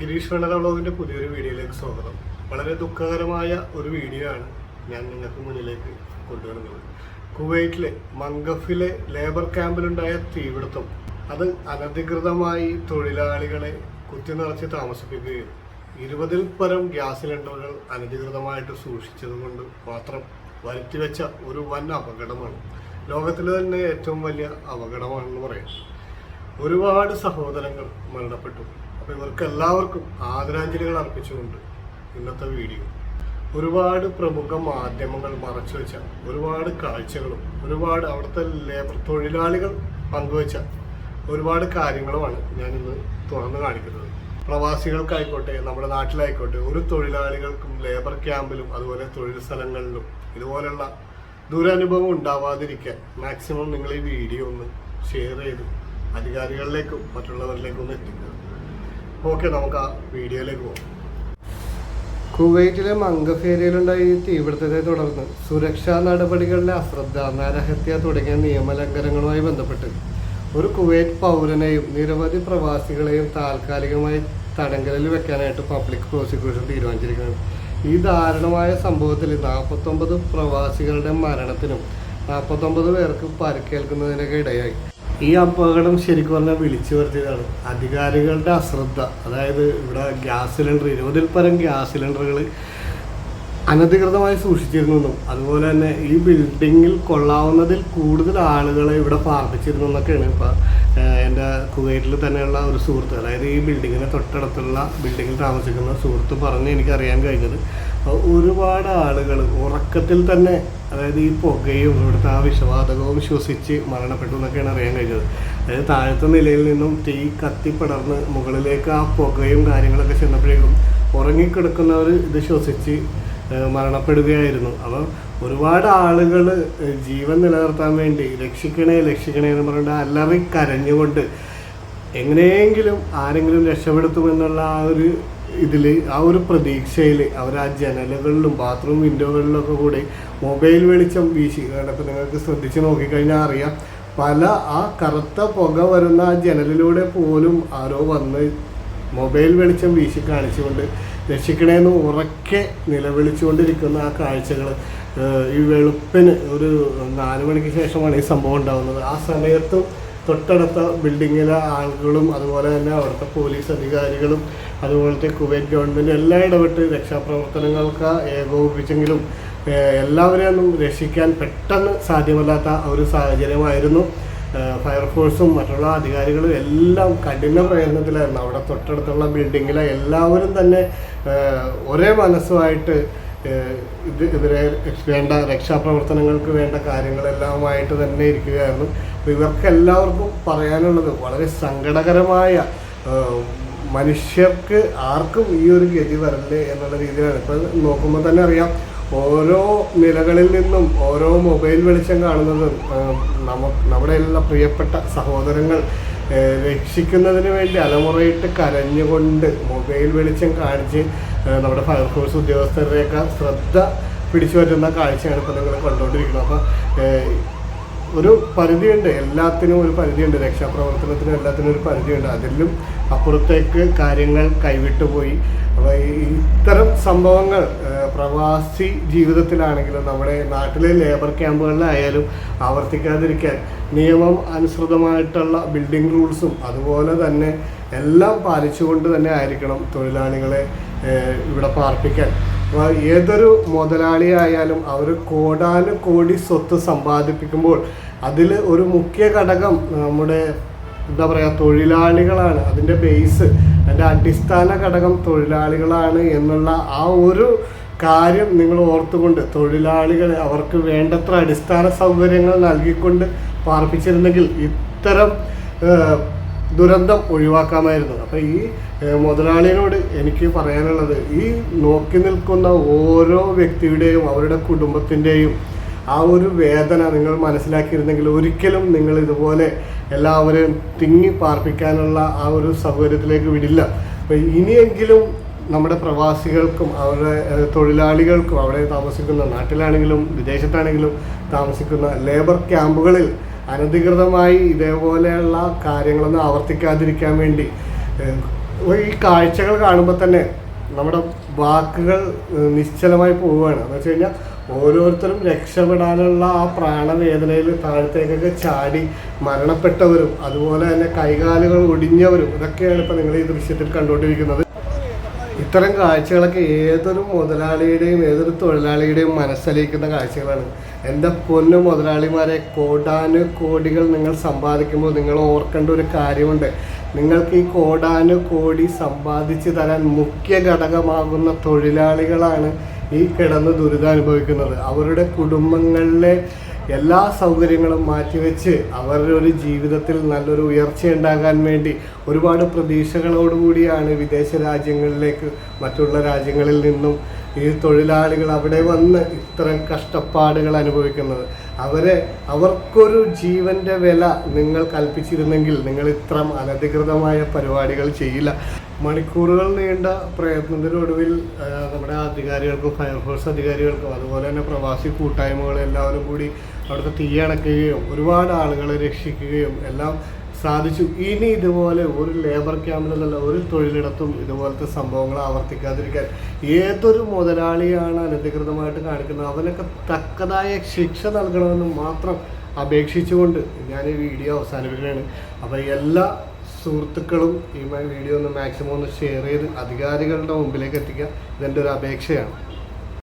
ഗിരീഷ് വെള്ളര വ്ളോഗിന്റെ പുതിയൊരു വീഡിയോയിലേക്ക് സ്വാഗതം. വളരെ ദുഃഖകരമായ ഒരു വീഡിയോ ആണ് ഞാൻ നിങ്ങൾക്ക് മുന്നിലേക്ക് കൊണ്ടുവരുന്നത്. കുവൈറ്റിലെ മംഗഫിലെ ലേബർ ക്യാമ്പിലുണ്ടായ തീപിടുത്തം അത് അനധികൃതമായി തൊഴിലാളികളെ കുത്തി നിറച്ച് താമസിപ്പിക്കുകയും ഇരുപതിൽ പരം ഗ്യാസ് സിലിണ്ടറുകൾ അനധികൃതമായിട്ട് സൂക്ഷിച്ചതുകൊണ്ട് മാത്രം വരുത്തിവെച്ച ഒരു വൻ അപകടമാണ്. ലോകത്തിലെ തന്നെ ഏറ്റവും വലിയ അപകടമാണെന്ന് പറയാം. ഒരുപാട് സഹോദരങ്ങൾ മരണപ്പെട്ടു. അപ്പോൾ ഇവർക്ക് എല്ലാവർക്കും ആദരാഞ്ജലികൾ അർപ്പിച്ചുകൊണ്ട് ഇന്നത്തെ വീഡിയോ. ഒരുപാട് പ്രമുഖ മാധ്യമങ്ങൾ മറച്ചു വെച്ച ഒരുപാട് കാഴ്ചകളും ഒരുപാട് അവിടുത്തെ ലേബർ തൊഴിലാളികൾ പങ്കുവച്ച ഒരുപാട് കാര്യങ്ങളുമാണ് ഞാൻ ഇന്ന് തുറന്നു കാണിക്കുന്നത്. പ്രവാസികൾക്കായിക്കോട്ടെ നമ്മുടെ നാട്ടിലായിക്കോട്ടെ ഒരു തൊഴിലാളികൾക്കും ലേബർ ക്യാമ്പിലും അതുപോലെ തൊഴിൽ സ്ഥലങ്ങളിലും ഇതുപോലുള്ള ദുരനുഭവം ഉണ്ടാവാതിരിക്കാൻ മാക്സിമം നിങ്ങൾ ഈ വീഡിയോ ഒന്ന് ഷെയർ ചെയ്ത് അധികാരികളിലേക്കും മറ്റുള്ളവരിലേക്കും ഒന്ന് എത്തിക്കുക. ഓക്കെ നമുക്ക് ആ വീഡിയോയിലേക്ക് പോകാം. കുവൈറ്റിലെ മംഗഫേരിയിലുണ്ടായ ഈ തീപിടുത്തത്തെ തുടർന്ന് സുരക്ഷാ നടപടികളിലെ അശ്രദ്ധ നരഹത്യ തുടങ്ങിയ നിയമലംഘനങ്ങളുമായി ബന്ധപ്പെട്ട് ഒരു കുവൈറ്റ് പൗരനെയും നിരവധി പ്രവാസികളെയും താൽക്കാലികമായി തടങ്കലിൽ വെക്കാനായിട്ട് പബ്ലിക് പ്രോസിക്യൂഷൻ തീരുമാനിച്ചിരിക്കുന്നത് ഈ ദാരുണമായ സംഭവത്തിൽ നാൽപ്പത്തൊമ്പത് പ്രവാസികളുടെ മരണത്തിനും നാൽപ്പത്തൊമ്പത് പേർക്ക് പരിക്കേൽക്കുന്നതിനൊക്കെ ഇടയായി. ഈ അപകടം ശരിക്കും പറഞ്ഞാൽ വിളിച്ചു വരുത്തിയതാണ്. അധികാരികളുടെ അശ്രദ്ധ അതായത് ഇവിടെ ഗ്യാസ് സിലിണ്ടർ ഇരുപതിൽ പരം ഗ്യാസ് സിലിണ്ടറുകൾ അനധികൃതമായി സൂക്ഷിച്ചിരുന്നെന്നും അതുപോലെ തന്നെ ഈ ബിൽഡിങ്ങിൽ കൊള്ളാവുന്നതിൽ കൂടുതൽ ആളുകളെ ഇവിടെ പാർപ്പിച്ചിരുന്നു എന്നൊക്കെയാണ് ഇപ്പോൾ എന്റെ കുവൈറ്റിൽ തന്നെയുള്ള ഒരു സുഹൃത്ത് അതായത് ഈ ബിൽഡിങ്ങിന് തൊട്ടടുത്തുള്ള ബിൽഡിങ്ങിൽ താമസിക്കുന്ന സുഹൃത്ത് പറഞ്ഞ് എനിക്കറിയാൻ കഴിഞ്ഞത്. ഒരുപാട് ആളുകൾ ഉറക്കത്തിൽ തന്നെ അതായത് ഈ പുകയും ഇവിടുത്തെ ആ വിഷവാതകവും ശ്വസിച്ച് മരണപ്പെട്ടു എന്നൊക്കെയാണ് അറിയാൻ കഴിഞ്ഞത്. അതായത് താഴത്തെ നിലയിൽ നിന്നും തീ കത്തിപ്പടർന്ന് മുകളിലേക്ക് ആ പുകയും കാര്യങ്ങളൊക്കെ ചെന്നപ്പോഴേക്കും ഉറങ്ങിക്കിടക്കുന്നവർ ഇത് ശ്വസിച്ച് മരണപ്പെടുകയായിരുന്നു. അപ്പം ഒരുപാട് ആളുകൾ ജീവൻ നിലനിർത്താൻ വേണ്ടി രക്ഷിക്കണേ രക്ഷിക്കണേ എന്ന് പറഞ്ഞിട്ട് അല്ലറി കരഞ്ഞുകൊണ്ട് എങ്ങനെയെങ്കിലും ആരെങ്കിലും രക്ഷപ്പെടുത്തുമെന്നുള്ള ആ ഒരു ഇതിൽ ആ ഒരു പ്രതീക്ഷയിൽ അവർ ആ ജനലുകളിലും ബാത്റൂം വിൻഡോകളിലൊക്കെ കൂടി മൊബൈൽ വെളിച്ചം വീശി. ഇപ്പോൾ നിങ്ങൾക്ക് ശ്രദ്ധിച്ച് നോക്കിക്കഴിഞ്ഞാൽ അറിയാം. പല ആ കറുത്ത പുക വരുന്ന ആ ജനലിലൂടെ പോലും ആരോ വന്ന് മൊബൈൽ വെളിച്ചം വീശി കാണിച്ചുകൊണ്ട് രക്ഷിക്കണേന്ന് ഉറക്കെ നിലവിളിച്ചുകൊണ്ടിരിക്കുന്ന ആ കാഴ്ചകൾ ഈ വെളുപ്പിന് ഒരു നാല് മണിക്ക് ശേഷമാണ് ഈ സംഭവം ഉണ്ടാകുന്നത് ആ സമയത്തും തൊട്ടടുത്ത ബിൽഡിങ്ങിലെ ആളുകളും അതുപോലെ തന്നെ അവിടുത്തെ പോലീസ് അധികാരികളും അതുപോലത്തെ കുവൈറ്റ് ഗവൺമെന്റ് എല്ലാം ഇടപെട്ട് രക്ഷാപ്രവർത്തനങ്ങൾക്ക് ഏകോപിപ്പിച്ചെങ്കിലും എല്ലാവരെയും എല്ലാവരെയൊന്നും രക്ഷിക്കാൻ പെട്ടെന്ന് സാധ്യമല്ലാത്ത ഒരു സാഹചര്യമായിരുന്നു. ഫയർഫോഴ്സും മറ്റുള്ള അധികാരികളും എല്ലാം കഠിന പ്രയത്നത്തിലായിരുന്നു. അവിടെ തൊട്ടടുത്തുള്ള ബിൽഡിങ്ങിലെ എല്ലാവരും തന്നെ ഒരേ മനസ്സുമായിട്ട് ഇവരെ വേണ്ട രക്ഷാപ്രവർത്തനങ്ങൾക്ക് വേണ്ട കാര്യങ്ങളെല്ലാമായിട്ട് തന്നെ ഇരിക്കുകയായിരുന്നു. അപ്പോൾ ഇവർക്ക് എല്ലാവർക്കും പറയാനുള്ളത് വളരെ സങ്കടകരമായ മനുഷ്യർക്ക് ആർക്കും ഈ ഒരു ഗതി വരല്ലേ എന്നുള്ള രീതിയിലാണ്. ഇപ്പോൾ നോക്കുമ്പോൾ തന്നെ അറിയാം ഓരോ നിലകളിൽ നിന്നും ഓരോ മൊബൈൽ വെളിച്ചം കാണുന്നതും നമുക്ക് എല്ലാം പ്രിയപ്പെട്ട സഹോദരങ്ങൾ രക്ഷിക്കുന്നതിന് വേണ്ടി അലമുറയിട്ട് കരഞ്ഞുകൊണ്ട് മൊബൈൽ വെളിച്ചം കാണിച്ച് നമ്മുടെ ഫയർഫോഴ്സ് ഉദ്യോഗസ്ഥരുടെയൊക്കെ ശ്രദ്ധ പിടിച്ചു പറ്റുന്ന കാഴ്ചയാണ് ഇപ്പോൾ നിങ്ങൾ കണ്ടുകൊണ്ടിരിക്കുന്നത്. അപ്പോൾ ഒരു പരിധിയുണ്ട്. എല്ലാത്തിനും ഒരു പരിധിയുണ്ട്. രക്ഷാപ്രവർത്തനത്തിനും എല്ലാത്തിനും ഒരു പരിധിയുണ്ട്. അതിലും അപ്പുറത്തേക്ക് കാര്യങ്ങൾ കൈവിട്ടു പോയി. അപ്പോൾ ഇത്തരം സംഭവങ്ങൾ പ്രവാസി ജീവിതത്തിലാണെങ്കിലും നമ്മുടെ നാട്ടിലെ ലേബർ ക്യാമ്പുകളിലായാലും ആവർത്തിക്കാതിരിക്കാൻ നിയമം അനുസൃതമായിട്ടുള്ള ബിൽഡിംഗ് റൂൾസും അതുപോലെ തന്നെ എല്ലാം പാലിച്ചുകൊണ്ട് തന്നെ ആയിരിക്കണം തൊഴിലാളികളെ ഇവിടെ പാർപ്പിക്കാൻ. ഏതൊരു മുതലാളിയായാലും അവർ കോടാനു കോടി സ്വത്ത് സമ്പാദിപ്പിക്കുമ്പോൾ അതിൽ ഒരു മുഖ്യ ഘടകം നമ്മുടെ എന്താ പറയുക തൊഴിലാളികളാണ്. അതിന്റെ ബേസ് അതിന്റെ അടിസ്ഥാന ഘടകം തൊഴിലാളികളാണ് എന്നുള്ള ആ ഒരു കാര്യം നിങ്ങൾ ഓർത്തുകൊണ്ട് തൊഴിലാളികളെ അവർക്ക് വേണ്ടത്ര അടിസ്ഥാന സൗകര്യങ്ങൾ നൽകിക്കൊണ്ട് പാർപ്പിച്ചിരുന്നെങ്കിൽ ഇത്തരം ദുരന്തം ഒഴിവാക്കാമായിരുന്നു. അപ്പോൾ ഈ മുതലാളികളോട് എനിക്ക് പറയാനുള്ളത് ഈ നോക്കി നിൽക്കുന്ന ഓരോ വ്യക്തിയുടെയും അവരുടെ കുടുംബത്തിന്റെയും ആ ഒരു വേദന നിങ്ങൾ മനസ്സിലാക്കിയിരുന്നെങ്കിൽ ഒരിക്കലും നിങ്ങൾ ഇതുപോലെ എല്ലാവരെയും തിങ്ങി പാർപ്പിക്കാനുള്ള ആ ഒരു സൗകര്യത്തിലേക്ക് വിടില്ല. അപ്പോൾ ഇനിയെങ്കിലും നമ്മുടെ പ്രവാസികൾക്കും അവരുടെ തൊഴിലാളികൾക്കും അവിടെ താമസിക്കുന്ന നാട്ടിലാണെങ്കിലും വിദേശത്താണെങ്കിലും താമസിക്കുന്ന ലേബർ ക്യാമ്പുകളിൽ അനധികൃതമായി ഇതേപോലെയുള്ള കാര്യങ്ങളൊന്നും ആവർത്തിക്കാതിരിക്കാൻ വേണ്ടി ഈ കാഴ്ചകൾ കാണുമ്പോൾ തന്നെ നമ്മുടെ വാക്കുകൾ നിശ്ചലമായി പോവുകയാണ്. എന്ന് വെച്ച് കഴിഞ്ഞാൽ ഓരോരുത്തരും രക്ഷപ്പെടാനുള്ള ആ പ്രാണവേദനയിൽ താഴത്തേക്കൊക്കെ ചാടി മരണപ്പെട്ടവരും അതുപോലെ തന്നെ കൈകാലുകൾ ഒടിഞ്ഞവരും ഇതൊക്കെയാണ് ഇപ്പോൾ നിങ്ങൾ ഈ ദൃശ്യത്തിൽ കണ്ടുകൊണ്ടിരിക്കുന്നത്. ഇത്തരം കാഴ്ചകളൊക്കെ ഏതൊരു മുതലാളിയുടെയും ഏതൊരു തൊഴിലാളിയുടെയും മനസ്സലിയിക്കുന്ന കാഴ്ചകളാണ്. എന്റെ പൊന്നു മുതലാളിമാരെ കോടാനു കോടികൾ നിങ്ങൾ സമ്പാദിക്കുമ്പോൾ നിങ്ങൾ ഓർക്കേണ്ട ഒരു കാര്യമുണ്ട്. നിങ്ങൾക്ക് ഈ കോടാനു കോടി സമ്പാദിച്ചു തരാൻ മുഖ്യ ഘടകമാകുന്ന തൊഴിലാളികളാണ് ഈ കിടന്ന് ദുരിതം അനുഭവിക്കുന്നത്. അവരുടെ കുടുംബങ്ങളിലെ എല്ലാ സൗകര്യങ്ങളും മാറ്റിവെച്ച് അവരുടെ ഒരു ജീവിതത്തിൽ നല്ലൊരു ഉയർച്ച ഉണ്ടാകാൻ വേണ്ടി ഒരുപാട് പ്രതീക്ഷകളോടുകൂടിയാണ് വിദേശ രാജ്യങ്ങളിലേക്ക് മറ്റുള്ള രാജ്യങ്ങളിൽ നിന്നും ഈ തൊഴിലാളികൾ അവിടെ വന്ന് ഇത്തരം കഷ്ടപ്പാടുകൾ അനുഭവിക്കുന്നത്. അവരെ അവർക്കൊരു ജീവന്റെ വില നിങ്ങൾ കൽപ്പിച്ചിരുന്നെങ്കിൽ നിങ്ങൾ ഇത്തരം അനധികൃതമായ പരിപാടികൾ ചെയ്യില്ല. മണിക്കൂറുകൾ നീണ്ട പ്രയത്നത്തിന്റെ ഒടുവിൽ നമ്മുടെ അധികാരികൾക്കും ഫയർഫോഴ്സ് അധികാരികൾക്കും അതുപോലെ തന്നെ പ്രവാസി കൂട്ടായ്മകൾ എല്ലാവരും കൂടി അവിടുത്തെ തീ അണയ്ക്കുകയും ഒരുപാട് ആളുകളെ രക്ഷിക്കുകയും എല്ലാം സാധിച്ചു. ഇനി ഇതുപോലെ ഒരു ലേബർ ക്യാമ്പിലല്ല ഒരു തൊഴിലിടത്തും ഇതുപോലത്തെ സംഭവങ്ങൾ ആവർത്തിക്കാതിരിക്കാൻ ഏതൊരു മുതലാളിയാണ് അനധികൃതമായിട്ട് കാണിക്കുന്നത്? അവനൊക്കെ തക്കതായ ശിക്ഷ നൽകണമെന്ന് മാത്രം അപേക്ഷിച്ചുകൊണ്ട് ഞാൻ ഈ വീഡിയോ അവസാനിപ്പിക്കുകയാണ്. അപ്പോൾ എല്ലാ സുഹൃത്തുക്കളും ഈ വീഡിയോ ഒന്ന് മാക്സിമം ഒന്ന് ഷെയർ ചെയ്ത് അധികാരികളുടെ മുമ്പിലേക്ക് എത്തിക്കുക. ഇതെന്റെ ഒരു അപേക്ഷയാണ്.